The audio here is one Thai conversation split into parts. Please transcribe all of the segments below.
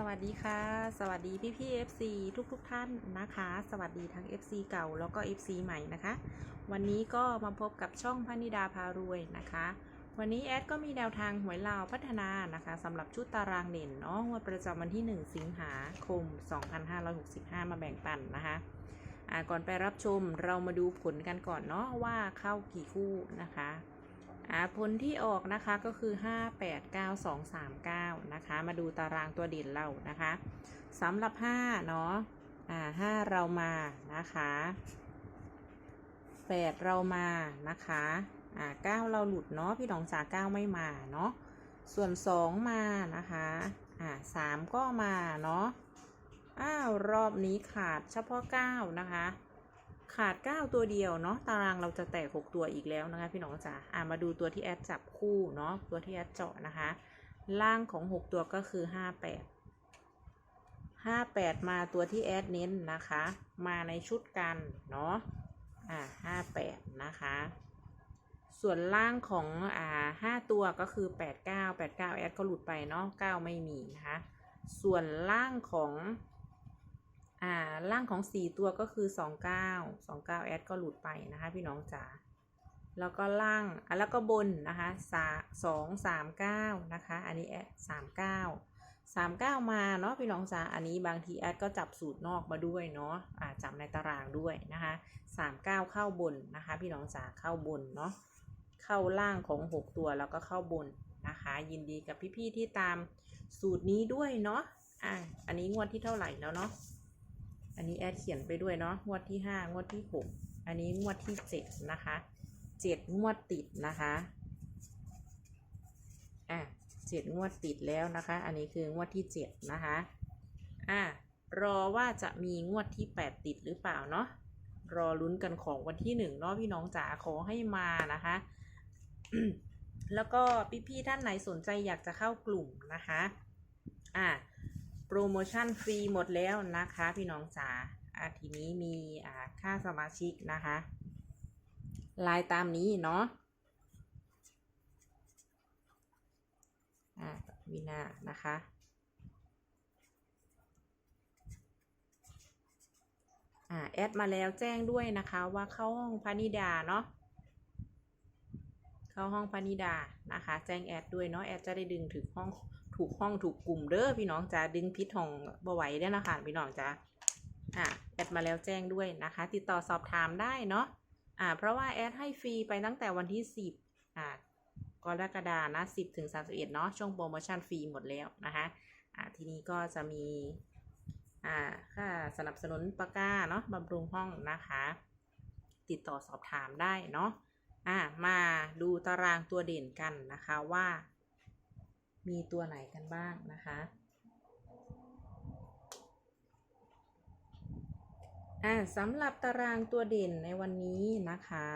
สวัสดีค่ะ สวัสดีพี่พี่ FC ทุกทุกท่านนะคะ สวัสดีทั้ง FC เก่าแล้วก็ FC ใหม่นะคะ วันนี้ก็มาพบกับช่องพนิดาพารวยนะคะ วันนี้แอดก็มีแนวทางหวยลาวพัฒนานะคะสำหรับชุดตารางเด่นเนาะงวดประจำวันที่ 1 สิงหาคม 2565 มาแบ่งปันนะคะอ่าก่อนไปรับชมเรามาดูผลกันก่อนเนาะว่าเข้ากี่คู่นะคะ ผลที่ออกนะคะก็คือ 5 8 9 2 3 9 นะคะ มาดูตารางตัวเด่นเรานะคะสำหรับ 5 เนาะอ่า5เรามานะคะ 8 เรามานะคะอ่า9เราหลุดเนาะพี่น้องจ๋า9ไม่มาเนาะส่วน 2 มานะคะอ่า3ก็มาเนาะอ้าวรอบนี้ขาดเฉพาะ 9 นะคะ ขาด 9 ตัวเดียวเนาะตารางเราจะแตก 6 ตัวอีกแล้วนะคะ พี่น้องจ๋าอ่ามาดูตัวที่แอดจับคู่เนาะตัวที่แอดเจาะนะคะ ล่างของ 6 ตัวก็คือ 58 58 มาตัวที่แอดเน้นนะคะ มาในชุดกันเนาะอ่า58 นะคะ ส่วนล่างของอ่า5ตัวก็คือ 89 89 แอดก็หลุดไปเนาะ9ไม่มีนะคะ ส่วนล่างของ อ่าล่างของ 4 ตัวก็คือ 29 29แอดก็หลุดไปนะคะพี่น้องจ๋าแล้วก็ล่างอะแล้วก็บนนะคะสาสองสามเก้านะคะ อันนี้แอดสามเก้าสามเก้ามาเนาะพี่น้องจ๋าอันนี้บางทีแอดก็จับสูตรนอกมาด้วยเนาะอ่าจับในตารางด้วยนะคะสามเก้าเข้าบนนะคะ พี่น้องจ๋าเข้าบนเนาะเข้าล่างของหกตัวแล้วก็เข้าบนนะคะ ยินดีกับพี่ๆที่ตามสูตรนี้ด้วยเนาะอ่าอันนี้งวดที่เท่าไหร่แล้วเนาะ อันนี้แอดเขียนไปด้วยเนาะงวดที่ห้างวดที่หกอันนี้งวดที่เจ็ดนะคะเจ็ดงวดติดนะคะอะเจ็ดงวดติดแล้วนะคะ อันนี้คืองวดที่เจ็ดนะคะอะรอว่าจะมีงวดที่แปดติดหรือเปล่าเนาะรอลุ้นกันของวันที่หนึ่งเนาะพี่น้องจ๋าขอให้มานะคะ แล้วก็พี่ๆท่านไหนสนใจอยากจะเข้ากลุ่มนะคะ อะ โปรโมชั่นฟรีหมดแล้วนะคะ พี่น้องจ๋าอะทีนี้มีอ่าค่าสมาชิกนะคะลายตามนี้เนาะอ่าวินานะคะอ่าแอดมาแล้วแจ้งด้วยนะคะว่าเข้าห้องพานิดาเนาะเข้าห้องพานิดานะคะ แจ้งแอดด้วยเนาะแอดจะได้ดึงถึงห้อง ถูกห้องถูกกลุ่มเด้อพี่น้องจะดึงพิษห้องบ่ไหวได้นะคะพี่น้องจะอ่าแอดมาแล้วแจ้งด้วยนะคะ ติดต่อสอบถามได้เนาะอ่าเพราะว่าแอดให้ฟรีไปตั้งแต่วันที่ 10อ่ากรกฎานะ 10ถึง31เนาะช่วงโปรโมชั่นฟรีหมดแล้วนะคะอ่าทีนี้ก็จะมีอ่าค่าสนับสนุนปากกาเนาะบำรุงห้องนะคะ ติดต่อสอบถามได้เนาะอ่ามาดูตารางตัวเด่นกันนะคะว่า มีตัวไหนกันบ้างนะคะอ่าสำหรับตารางตัวเด่นในวันนี้นะคะ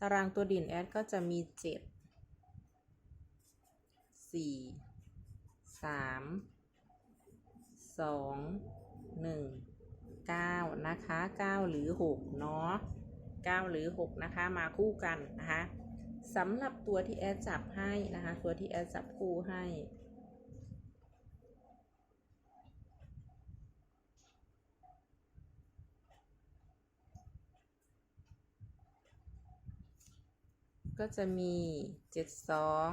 ตารางตัวเด่นแอดก็จะมีเจ็ดสี่สามสองหนึ่งเก้านะคะเก้าหรือหกเนาะเก้าหรือหกนะคะ มาคู่กันนะคะ สำหรับตัวที่แอดจับให้นะคะ ตัวที่แอดจับคู่ให้ ก็จะมีเจ็ดสอง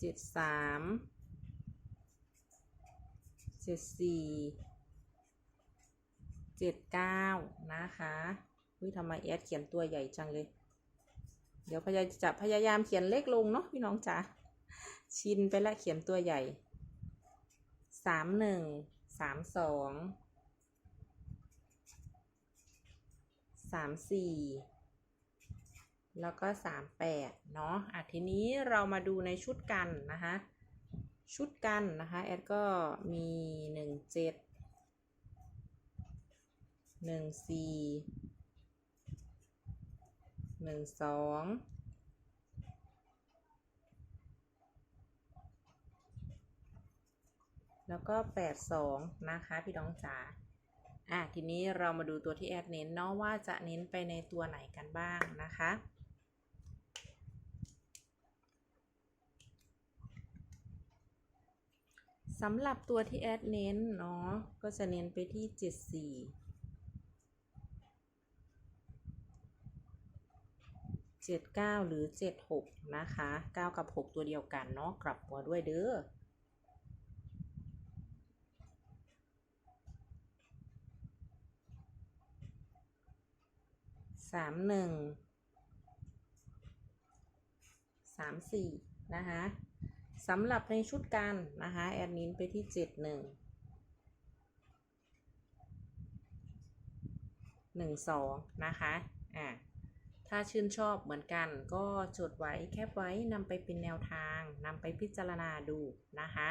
เจ็ดสามเจ็ดสี่เจ็ดเก้านะคะ วิทำไมแอดเขียนตัวใหญ่จังเลย เดี๋ยวพยายจะพยายามเขียนเล็กลงเนาะพี่น้องจ๋าชินไปแล้วเขียนตัวใหญ่สามหนึ่งสามสองสามสี่แล้วก็สามแปดเนาะอะทีนี้เรามาดูในชุดกันนะคะชุดกันนะคะแอดก็มีหนึ่งเจ็ดหนึ่งสี่ หนึ่งสองแล้วก็แปดสองนะคะพี่น้องจ๋า อะทีนี้เรามาดูตัวที่แอดเน้นเนาะว่าจะเน้นไปในตัวไหนกันบ้างนะคะ สำหรับตัวที่แอดเน้นเนาะก็จะเน้นไปที่เจ็ดสี่เจ็ดเก้าหรือเจ็ดหกนะคะเก้ากับหกตัวเดียวกันเนาะกลับหัวด้วยเด้อสามหนึ่งสามสี่นะคะสำหรับในชุดกันนะคะ แอดมินไปที่เจ็ดหนึ่งหนึ่งสองนะคะ อ่า ถ้าชื่นชอบเหมือนกัน ก็จดไว้แคปไว้นำไปเป็นแนวทางนำไปพิจารณาดูนะคะ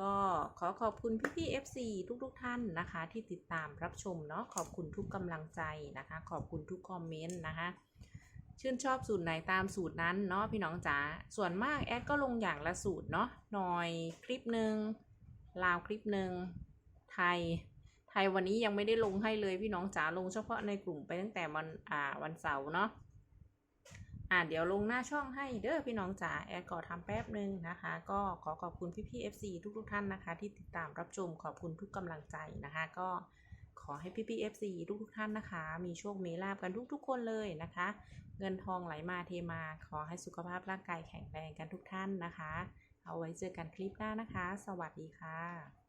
ก็ขอขอบคุณพี่ๆ FC ทุกๆทท่านนะคะ ที่ติดตามรับชมเนาะขอบคุณทุกกำลังใจนะคะ ขอบคุณทุกคอมเมนต์นะคะ ชื่นชอบสูตรไหนตามสูตรนั้นเนาะพี่น้องจ๋าส่วนมากแอดก็ลงอย่างละสูตรเนาะหน่อยคลิปหนึ่งลาวคลิปหนึ่งไทย ไทยวันนี้ยังไม่ได้ลงให้เลยพี่น้องจ๋าลงเฉพาะในกลุ่มไปตั้งแต่วันอ่าวันเสาร์เนาะอ่าเดี๋ยวลงหน้าช่องให้เด้อพี่น้องจ๋าแอดก็ทำแป๊บหนึ่งนะคะ ก็ขอขอบคุณพี่ๆ FC ทุกๆท่านนะคะ ที่ติดตามรับชมขอบคุณทุกกำลังใจนะคะ ก็ขอให้พี่ๆ FC ทุกๆท่านนะคะ มีโชคมีลาบกันทุกๆคนเลยนะคะ เงินทองไหลมาเทมา ขอให้สุขภาพร่างกายแข็งแรงกันทุกท่านนะคะ เอาไว้เจอกันคลิปหน้านะคะ สวัสดีค่ะ